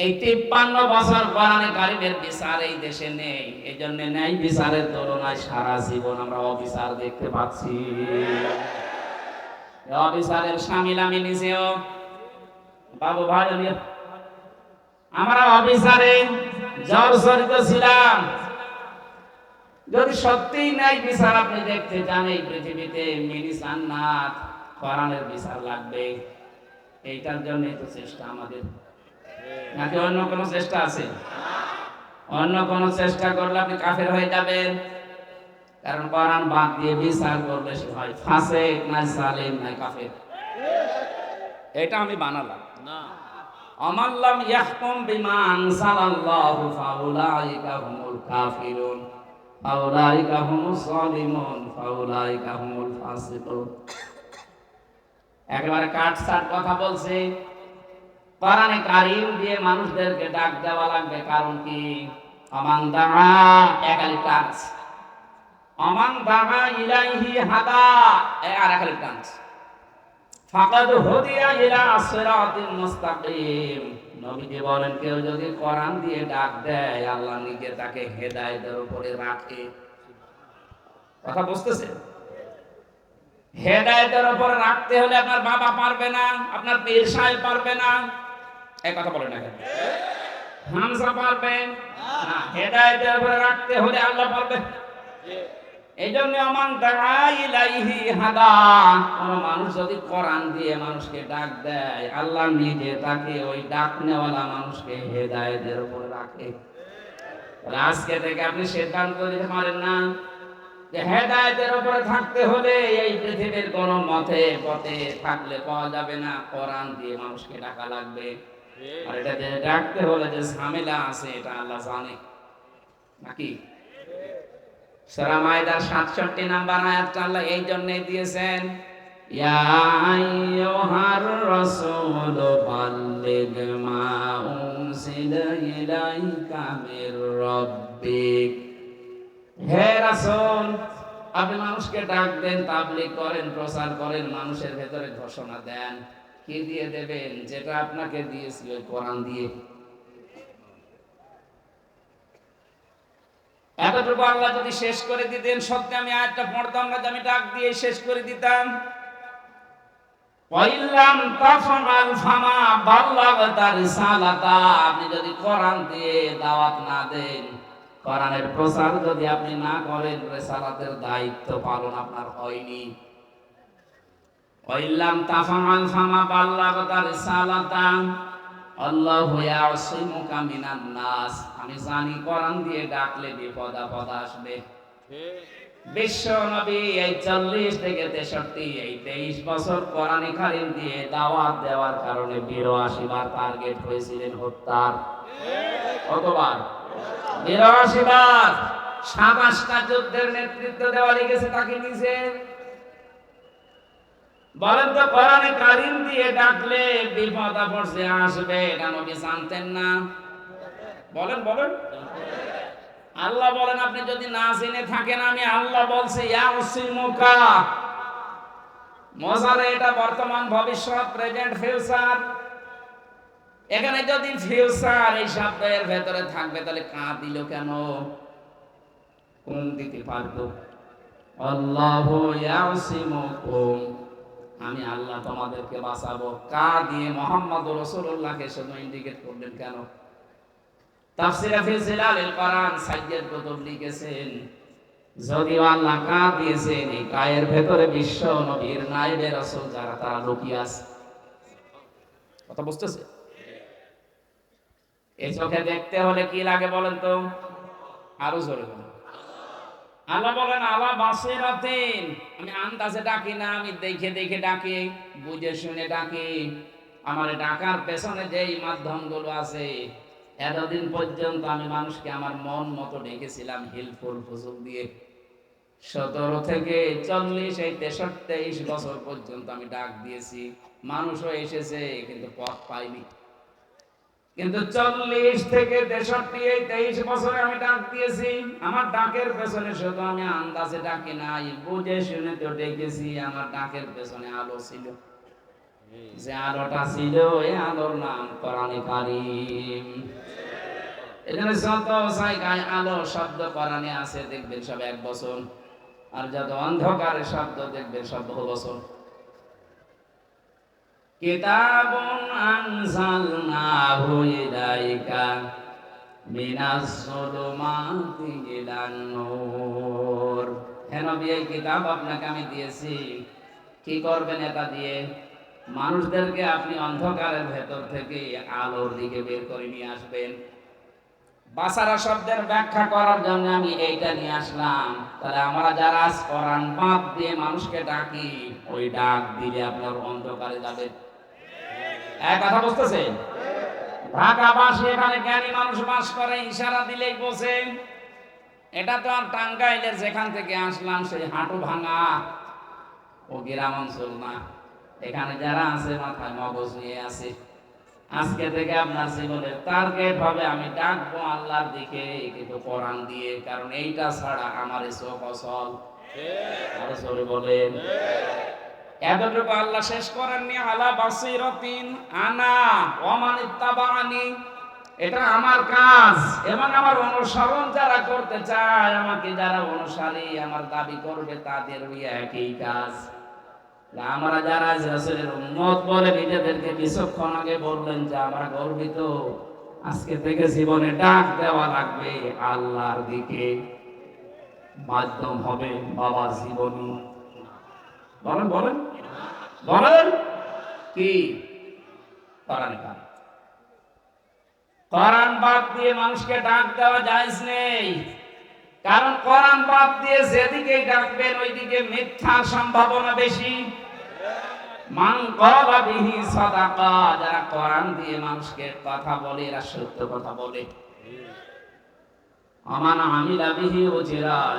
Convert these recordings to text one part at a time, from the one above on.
এই তিপ্পান্ন বছর কোরআনে কারিমের বিচার এই দেশে নেই। এই জন্য নেই বিচারের তুলনায় সারা জীবন আমরা অবিচার দেখতে পাচ্ছি। অবিচারের সামিল আমি নিজেও। বাবু ভাই, আমি- আমরা অবিচারে জর্জরিত ছিলাম। যদি সত্যিই নাই বিচার আপনি দেখতে চান, এই পৃথিবীতে মিনি জান্নাত কোরআনের বিচার লাগবে। এইটার জন্যই তো চেষ্টা আমাদের নাকি অন্য কোনো চেষ্টা আছে? অন্য কোনো চেষ্টা করলে আপনি কাফের হয়ে যাবেন। কারণ কোরআন বাদ দিয়ে বিচার করলে সে হয় ফাঁসে না সালেম না কাফের। এটা আমি বানালাম। না। আমাল্লাম ইয়াহকুম বিমা আনসালাল্লাহু ফাউলাইকা হুমুল কাফিরুন। ফাউলাইকা হুমুস সালিমুন ফাউলাইকা হুমুল ফাসিকুন। একেবারে কাটসাট কথা বলছে। কোরআনে কারিম দিয়ে মানুষদেরকে ডাক দেওয়া লাগবে, কারণ কি? আমান দাআ একালি টাচ আমান দাআ ইলাইহি হাদা আর একালি টাচ ফাকাদ হুদিয়া ইলা সিরাতিল মুস্তাকিম। নবীজি বলেন, কেউ যদি কোরআন দিয়ে ডাক দেয়, আল্লাহ নিজে তাকে হেদায়েতের উপরে রাখে। কথা বুঝতেছে? হেদায়েতের উপরে রাখতে হলে আপনার বাবা পারবে না, আপনার পীর সাহেব পারবে না। এই কথা বলেন না কেন? হামজা পারবে না হেদায়েতের উপরে রাখতে হলে আল্লাহ পারবে এই জন্য আমার দাঁড়াইলাইহি হাদা কোন মানুষ যদি কোরআন দিয়ে মানুষকে ডাক দেয় আল্লাহ নিজে তাকে ওই ডাক নেওয়ালা মানুষকে হেদায়েতের উপরে রাখে। আজকে থেকে আপনি সিদ্ধান্ত নিতে পারেন না যে হেদায়েতের উপরে থাকতে হলে এই পৃথিবীর কোন মতে পথে থাকলে পাওয়া যাবে না কোরআন দিয়ে মানুষকে ডাকা লাগবে। আর এটা যে ডাকতে হলে যে ঝামেলা আছে, এটা আল্লাহ জানে। নাকি? সূরা 67 নাম্বার আয়াতটা আল্লাহ এই জন্যই দিয়েছেন আপনি মানুষকে ডাক দেন, তাবলীগ করেন, প্রচার করেন, মানুষের ভেতরে ঘোষণা দেন। কি দিয়ে দেবেন? যেটা আপনাকে দিয়েছি ওই কোরআন দিয়ে। এতটুকু আল্লাহ যদি শেষ করে দিতেন, সত্যি আমি আয়াতটা পড়তাম না, আমি ডাক দিয়ে শেষ করে দিতাম। আপনি যদি কোরআন দিয়ে দাওয়াত না দেন, কোরআনের প্রচার যদি আপনি না করেন, রিসালাতের দায়িত্ব পালন আপনার হয়নি। ওয়াইল্লাম তাফআল ফামা বাল্লাগতা রিসালাতা আল্লাহু ইয়াসিমুকা মিনান নাস আমি জানি কোরআন দিয়ে ডাকলে বিপদ আপদ আসবে। এই চল্লিশ থেকে তেষট্টি, এই তেইশ বছর কোরআনে কারিম দিয়ে দাওয়াত দেওয়ার কারণে বিরাশি বার টার্গেট হয়েছিলেন হত্যার। কতবার? বিরাশি বার। সাতাশটা যুদ্ধের নেতৃত্ব দেওয়া লিখেছে তাকে নিজে। বলেন তো কোরআনে কারিম দিয়ে ডাকলে বিপদ আপদে আসবে এটা নবী জানতেন না। বলেন বলেন। আল্লাহ বলেন, আপনি যদি না জেনে থাকেন, আমি আল্লাহ বলছি, ইয়া উসিমুকা মজারে এটা বর্তমান ভবিষ্যৎ, প্রেজেন্ট ফিউচার। এখানে যদি ফিউচার এই শব্দের ভেতরে থাকবে, তাহলে কা দিল কেন? কোন দিতে পারতো আল্লাহু ইয়াসিমুকুম আমি আল্লাহ তোমাদেরকে বাঁচাবো। কা দিয়ে মোহাম্মদ রসুল্লাহকে শুধু ইন্ডিকেট করলেন কেন? আল্লাহ কা কায়ের ভেতরে যারা কথা বুঝতেছে? দেখতে হলে কি লাগে বলেন তো? আরও জোরে বলেন। আল্লাহ বলেন আল্লাহ বাসিরাতিন। আমি আন্দাজে ডাকি না, আমি দেখে দেখে ডাকি, বুঝে শুনে ডাকি। আমার ডাকার পেছনে যেই মাধ্যমগুলো আছে, এতদিন পর্যন্ত আমি মানুষকে আমার মন মতো ডেকেছিলাম হিলফুল ফুজুল দিয়ে। সতেরো থেকে চল্লিশ, এই তেষট্টি বছর পর্যন্ত আমি ডাক দিয়েছি। মানুষও এসেছে, কিন্তু পথ পাইনি। কিন্তু চল্লিশ থেকে তেষট্টি এই তেইশ বছরে আমি ডাক দিয়েছি। আমার ডাকের পেছনে শুধু আমি আন্দাজে ডাকি নাই, বুঝে শুনে তো ডেকেছি, আমার ডাকের পেছনে আলো ছিল। যে আলোটা ছিল এই আলোর নাম এখানে যত জায়গায় আলো শব্দ আছে, দেখবেন সব এক বছর। আর যত অন্ধকারের শব্দ, দেখবেন সব বহু বছর। কিতাবুন আনজালনাহু ইলাইকা মিনাস যুলুমাতি ইলান নূর। হ্যাঁ নবী, এই কিতাব আপনাকে আমি দিয়েছি। কি করবেন এটা দিয়ে? মানুষদেরকে আপনি অন্ধকারের ভেতর থেকে আলোর দিকে বের করে নিয়ে আসবেন। বাসারা শব্দের ব্যাখ্যা করার জন্য আমি এইটা নিয়ে আসলাম। তাহলে আমরা যারা কোরআন পাপ দিয়ে মানুষকে ডাকি, ওই ডাক দিলে আপনার অন্ধকারে যাবে। এক কথা বুঝতেছে ঢাকাবাসী এখানে জ্ঞানী মানুষ বাস করে, ইশারা দিলেই বসে এটা তো আর টাঙ্গাইলের যেখান থেকে আসলাম, সেই হাঁটু ভাঙা। ও গ্রাম অঞ্চল না। এখানে যারা আছে, মাথায় মগজ নিয়ে আছে। আজকে থেকে আপনার জীবনের টার্গেট হবে, আমি ডাকবো আল্লাহর দিকে, কিন্তু কোরআন দিয়ে, কারণ এইটা ছাড়া আমার চোখ অসল আরও জোরে বলেন। এতটুকু আল্লাহ শেষ করেননি, আলা বাসিরাতিন আনা, ওমান ইত্তাবানি এটা আমার কাজ এবং আমার অনুসরণ যারা করতে চায়, আমাকে যারা অনুসারী আমার দাবি করবে, তাদের ওই একই কাজ। আমরা যারা রাসূলের উম্মত বলে নিজেদেরকে কিছুক্ষণ আগে বললেন যে, আমরা গর্বিত, আজকে থেকে জীবনে ডাক দেওয়া লাগবে আল্লাহর দিকে। মাধ্যম হবে বাবা জীবনী। বলেন বলেন। বলেন। কি? দিয়ে মানুষকে ডাক দেওয়া নেই। কারণ দিয়ে যেদিকে ডাকবেন, ওইদিকে মিথ্যার সম্ভাবনা বেশি। মান সাদাকা, যারা দিয়ে মানুষকে কথা বলে, এরা সত্য কথা বলে। আমান আমিলা বিহি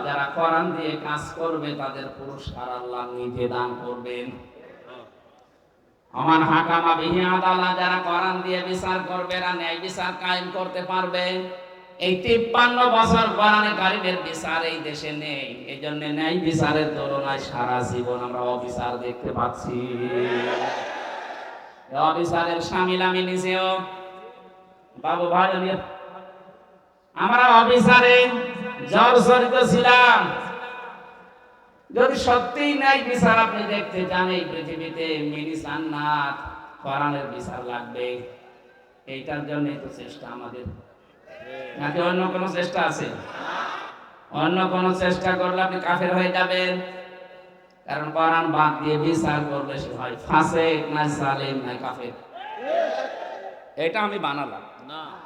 যারা কোরআন দিয়ে কাজ করবে, তাদের পুরস্কার আল্লাহ নিজে দান করবেন। আমান হাকামা বিহি আদালা যারা কোরআন দিয়ে বিচার করবে ন্যায় বিচার কায়েম করতে পারবে। এই তিপ্পান্ন বছর কোরআনে বিচার এই দেশে নেই। এই জন্য ন্যায় বিচারের তুলনায় সারা জীবন আমরা অবিচার দেখতে পাচ্ছি। অবিচারের সামিল আমি নিজেও। বাবু ভাই আমরা অবিচারে জর্জরিত ছিলাম। যদি সত্যিই নাই, বিচার আপনি দেখতে চান, এই পৃথিবীতে মিনি জান্নাত কোরআনের বিচার লাগবে। এইটার জন্য তো চেষ্টা আমাদের। নাকি অন্য কোনো চেষ্টা আছে? অন্য কোনো চেষ্টা করলে আপনি কাফের হয়ে যাবেন। কারণ কোরআন বাদ দিয়ে বিচার করলে সে হয় ফাঁসে না জালেম না কাফের। এটা আমি বানালাম। না।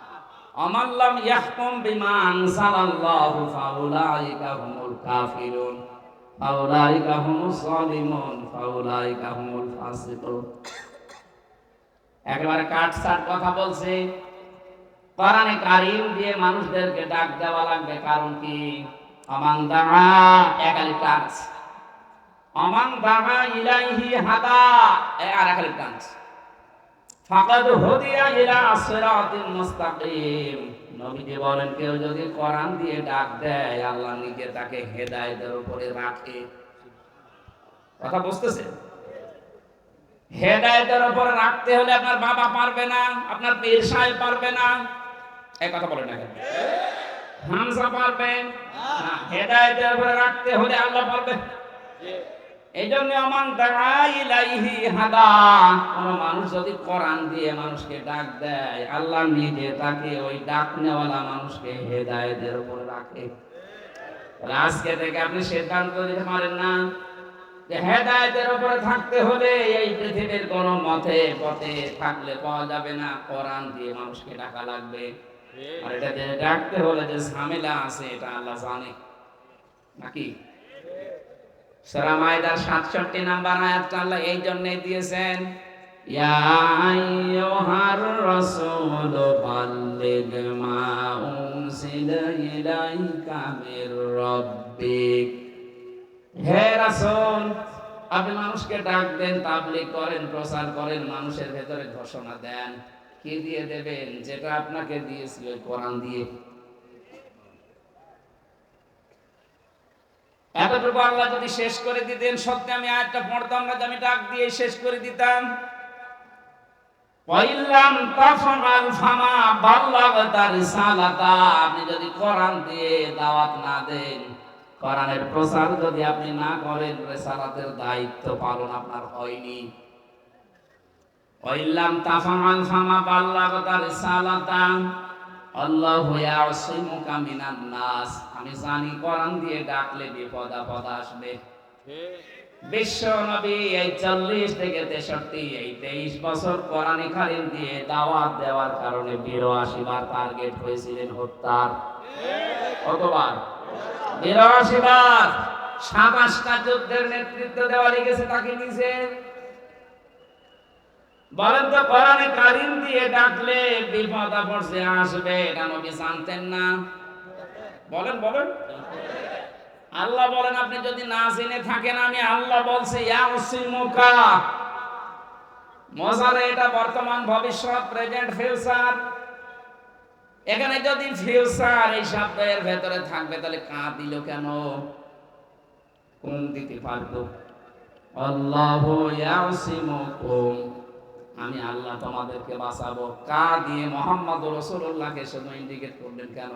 আমাল্লাম ইয়াহকুম বিমা আনসালাল্লাহু ফাউলাইকা হুমুল কাফিরুন। ফাউলাইকা হুমুস সালিমুন, ফাউলাইকা হুমুল ফাসিকুন। কথা বলছে। কোরআনে কারিম দিয়ে মানুষদেরকে ডাক দেওয়া লাগবে, কারণ কি? আমান দাআ, একালি টাচ আমান দাআ ইলাইহি হাদা একালি টাচ ফাকাদ হুদিয়া ইলা সিরাতিল মুস্তাকিম। নবীজি বলেন, কেউ যদি কোরআন দিয়ে ডাক দেয়, আল্লাহ নিজে তাকে হেদায়েতের উপরে রাখে। কথা বুঝতেছেন হেদায়েতের উপরে রাখতে হলে আপনার বাবা পারবে না, আপনার পীর সাহেব পারবে না। এই কথা বলেন না? হামজা পারবে না। হেদায়েতের উপরে রাখতে হলে আল্লাহ পারবে। এই জন্য আমার দাঁড়াইলাইহি হাদা। কোন মানুষ যদি কোরআন দিয়ে মানুষকে ডাক দেয়, আল্লাহ নিজে তাকে ওই ডাক নেওয়ালা মানুষকে হেদায়েতের উপরে রাখে। আজকে থেকে আপনি সিদ্ধান্ত দিতে পারেন না যে হেদায়েতের উপরে থাকতে হলে এই পৃথিবীর কোন মতে পথে থাকলে পাওয়া যাবে না, কোরআন দিয়ে মানুষকে ডাকা লাগবে। আর এটা ডাকতে হলে যে ঝামেলা আছে, এটা আল্লাহ জানে। নাকি? সূরা মাইদার 67 নাম্বার আয়াতটা আল্লাহ এই জন্যই দিয়েছেন, ইয়া আইয়ুহার রাসূল, বাল্লিগ মা হে রাসূল, আপনি মানুষকে ডাক দেন, তাবলীগ করেন, প্রচার করেন, মানুষের ভেতরে ঘোষণা দেন। কি দিয়ে দেবেন? যেটা আপনাকে দিয়েছিল কোরআন দিয়ে। এতটুকু আল্লাহ যদি শেষ করে দিতেন, সত্যি আমি আয়াতটা পড়তাম না আমি ডাক দিয়ে শেষ করে দিতাম। আপনি যদি কোরআন দিয়ে দাওয়াত না দেন, কোরআনের প্রচার যদি আপনি না করেন, রিসালাতের দায়িত্ব পালন আপনার হয়নি। ওয়াইল্লাম তাফআল ফামা রিসালাতা আল্লাহু ইয়াসিমুকা আমি জানি, কোরআন দিয়ে ডাকলে বিপদ, আপদ আসবে। বিশ্ব নবী এই চল্লিশ থেকে তেষট্টি, এই তেইশ বছর কোরআনে কারিম দিয়ে দাওয়াত দেওয়ার কারণে বিরাশি বার টার্গেট হয়েছিলেন হত্যার। কতবার? বিরাশি বার। সাতাশটা যুদ্ধের নেতৃত্ব দেওয়া লিখেছে তাকে নিচে? বলেন তো, কোরআনে কারিম দিয়ে ডাকলে বিপদ আপদ আসবে এটা নবী জানতেন না? বলেন বলেন। আল্লাহ বলেন, আপনি যদি না জেনে থাকেন, আমি আল্লাহ বলছি, ইয়া উসিমুকা। মজারে এটা বর্তমান ভবিষ্যৎ, প্রেজেন্ট ফিউচার। এখানে যদি ফিউচার এই শব্দের ভেতরে থাকবে, তাহলে কা দিল কেন? কোন দিতে পারতো আল্লাহু ইয়াসিমুকুম আমি আল্লাহ তোমাদেরকে বাঁচাবো। কা দিয়ে মোহাম্মদ রসুল্লাহকে শুধু ইন্ডিকেট করলেন কেন?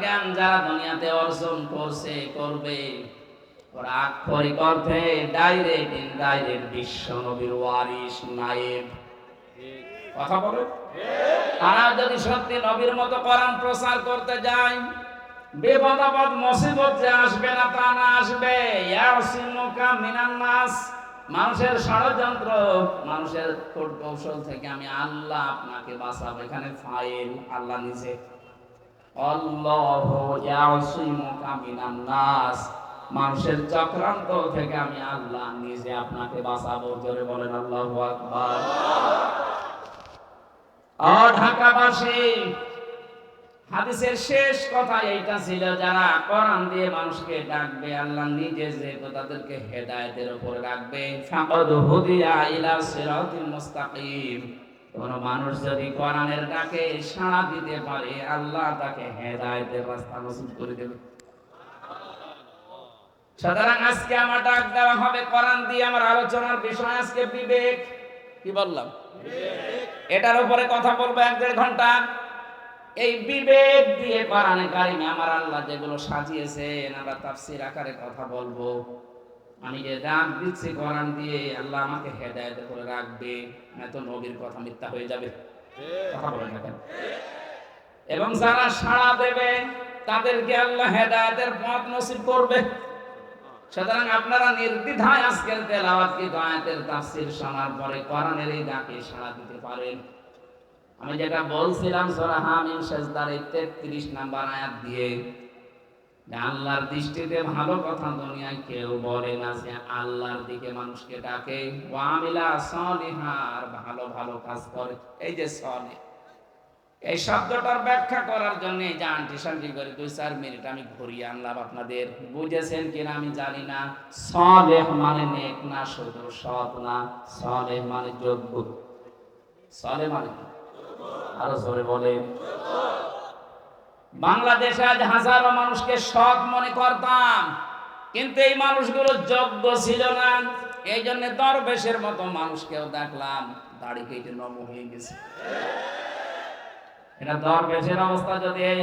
জ্ঞান যারা দুনিয়াতে অর্জন করছে, করবে। ওরা আক্ষরিক অর্থে ডাইরেক্ট ইনডাইরেক্ট বিশ্ব নবীর ওয়ারিস নায়েব। কথা বলো। তারা যদি সত্যি নবীর মতো কোরআন প্রচার করতে যায় বিপদ আপদ মুসিবত যে আসবে না তা না আসবে। ইয়াসিমুকা মিনান নাস। মানুষের ষড়যন্ত্র, মানুষের কৌশল থেকে আমি আল্লাহ আপনাকে বাঁচাবো। এখানে ফাইল, আল্লাহ নিজে। আল্লাহু ইয়াসিমুকা মিনান মানুষের চক্রান্ত থেকে আমি আল্লাহ নিজে আপনাকে বাঁচাবো। জোরে বলেন, আল্লাহু আকবার। ঢাকাবাসী, হাদিসের শেষ কথা এইটা ছিল, যারা কোরআন দিয়ে মানুষকে ডাকবে, আল্লাহ নিজে যেহেতু তাদেরকে হেদায়েতের উপর মুস্তাকিম। কোন মানুষ যদি কোরআনের ডাকে সাড়া দিতে পারে, আল্লাহ তাকে হেদায়েতের রাস্তা নসিব করে দেবে। সুতরাং আজকে আমার ডাক দেওয়া হবে, কোরআন দিয়ে আমার আলোচনার বিষয় আজকে বিবেক। কি বললাম? এটার উপরে কথা বলব এক দেড় ঘণ্টা। এই বিবেক দিয়ে কোরআনে কারিমে আমার আল্লাহ যেগুলো সাজিয়েছেন, আমরা তাফসির আকারে কথা বলব। আমি যে ডাক দিচ্ছি কোরআন দিয়ে, আল্লাহ আমাকে হেদায়েত করে রাখবে। নয়তো নবীর কথা মিথ্যা হয়ে যাবে। কথা না কেন? এবং যারা সাড়া দেবে, তাদেরকে আল্লাহ হেদায়েতের পথ নসিব করবে। সুতরাং আপনারা নির্দ্বিধায় আজকের তেলাওয়াত কি আয়াতের তাফসীর শোনার পরে কোরআনের এই ডাকে সাড়া দিতে পারেন। আমি যেটা বলছিলাম, সূরা হামিম সেজদার 33 নাম্বার আয়াত দিয়ে আল্লাহর দৃষ্টিতে ভালো কথা দুনিয়ায় কেউ বলে না যে আল্লাহর দিকে মানুষকে ডাকে। ওয়ামিলা সলিহা, আর ভালো ভালো কাজ করে। এই যে সলিহ। এই শব্দটার ব্যাখ্যা করার জন্য এই যে আন্টি শান্তি করে দুই চার মিনিট আমি ঘুরিয়ে আনলাম আপনাদের। বুঝেছেন কিনা আমি জানি না। সলেহ মানে নেক না, শুধু সৎ না। সলেহ মানে যোগ্য। সলে মানে? আরও জোরে বলেন। বাংলাদেশে আজ হাজারো মানুষকে সৎ মনে করতাম, কিন্তু এই মানুষগুলো যোগ্য ছিল না। এই জন্য দরবেশের মতো মানুষকেও দেখলাম, দাড়ি কেটে নম হয়ে গেছে। এটা দরবেশের অবস্থা যদি এই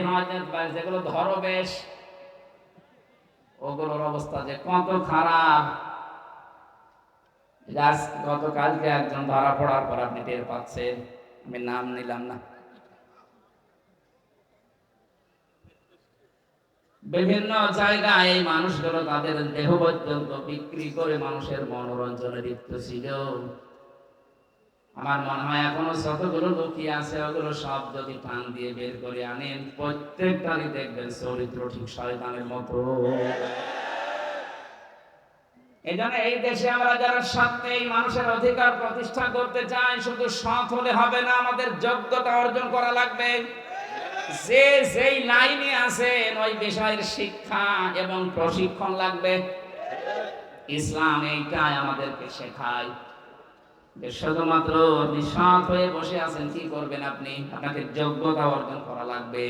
হয় যেগুলো ধরবেশ ওগুলোর অবস্থা যে কত খারাপ। গতকালকে একজন ধরা পড়ার পর আপনি টের পাচ্ছেন, আমি নাম নিলাম না। বিভিন্ন জায়গায় এই মানুষগুলো তাদের দেহ পর্যন্ত বিক্রি করে মানুষের মনোরঞ্জনে লিপ্ত ছিল। আমার মনে হয় এখনও যতগুলো লুকিয়ে আছে, ওগুলো সব যদি টান দিয়ে বের করে আনেন প্রত্যেকটারই দেখবেন চরিত্র ঠিক শয়তানের মতো। এই এই দেশে আমরা যারা সত্যি এই মানুষের অধিকার প্রতিষ্ঠা করতে চাই, শুধু সৎ হলে হবে না, আমাদের যোগ্যতা অর্জন করা লাগবে। যে যেই লাইনে আছেন ওই বিষয়ের শিক্ষা এবং প্রশিক্ষণ লাগবে। ইসলাম এইটাই আমাদেরকে শেখায়। শুধুমাত্র হয়ে বসে আছেন, কি করবেন আপনি? আপনাকে যোগ্যতা অর্জন করা লাগবে।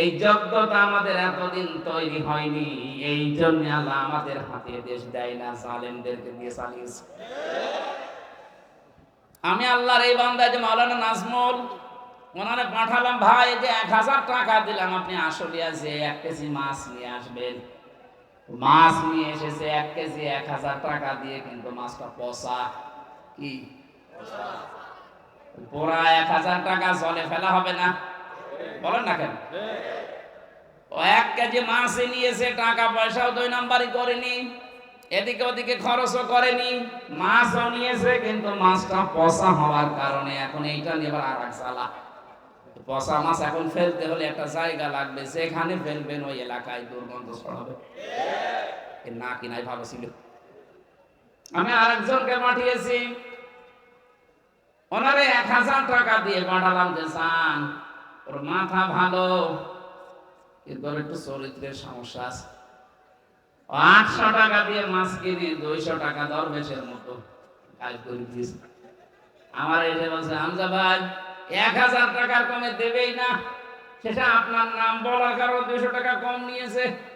এই যোগ্যতা আমাদের এতদিন তৈরি হয়নি। এই জন্য আল্লাহ আমাদের হাতে দেশ দেয় না দিয়ে আমি আল্লাহর এই বান্দা যে মাওলানা নাজমুল, ওনারে পাঠালাম, ভাই যে এক হাজার টাকা দিলাম, আপনি আসলে আছে এক কেজি মাছ নিয়ে আসবেন? মাছ নিয়ে এসেছে, এক কেজি এক হাজার টাকা দিয়ে কিন্তু মাছটা পচা। কি? পুরা এক হাজার টাকা, জলে ফেলা হবে না। বলেন না কেন? ও এক কেজি মাছই নিয়েছে, টাকা পয়সাও দুই নাম্বারই করেনি। এদিকে ওদিকে খরচও করেনি। মাছও নিয়েছে, কিন্তু মাছটা পচা হওয়ার কারণে এখন এইটা নিয়ে আর এক জ্বালা। পচা মাছ এখন ফেলতে হলে একটা জায়গা লাগবে, যেখানে ফেলবেন ওই এলাকায় দুর্গন্ধ ছড়াবে। না কিনাই ভালো ছিল। আমি আরেকজনকে পাঠিয়েছি। ওনারে এক হাজার টাকা দিয়ে পাঠালাম যে চান ওর মাথা ভালো। কিন্তু একটু চরিত্রের সমস্যা আছে। আটশো টাকা দিয়ে মাছ কিনে দুইশো টাকা দরবেশের মতো কাজ করে দিয়েছে। আমার এসে বলছে, হামজা ভাই, এক হাজার টাকার কমে দেবেই না। সেটা আপনার নাম বলার কারণে দুইশো টাকা কম নিয়েছে।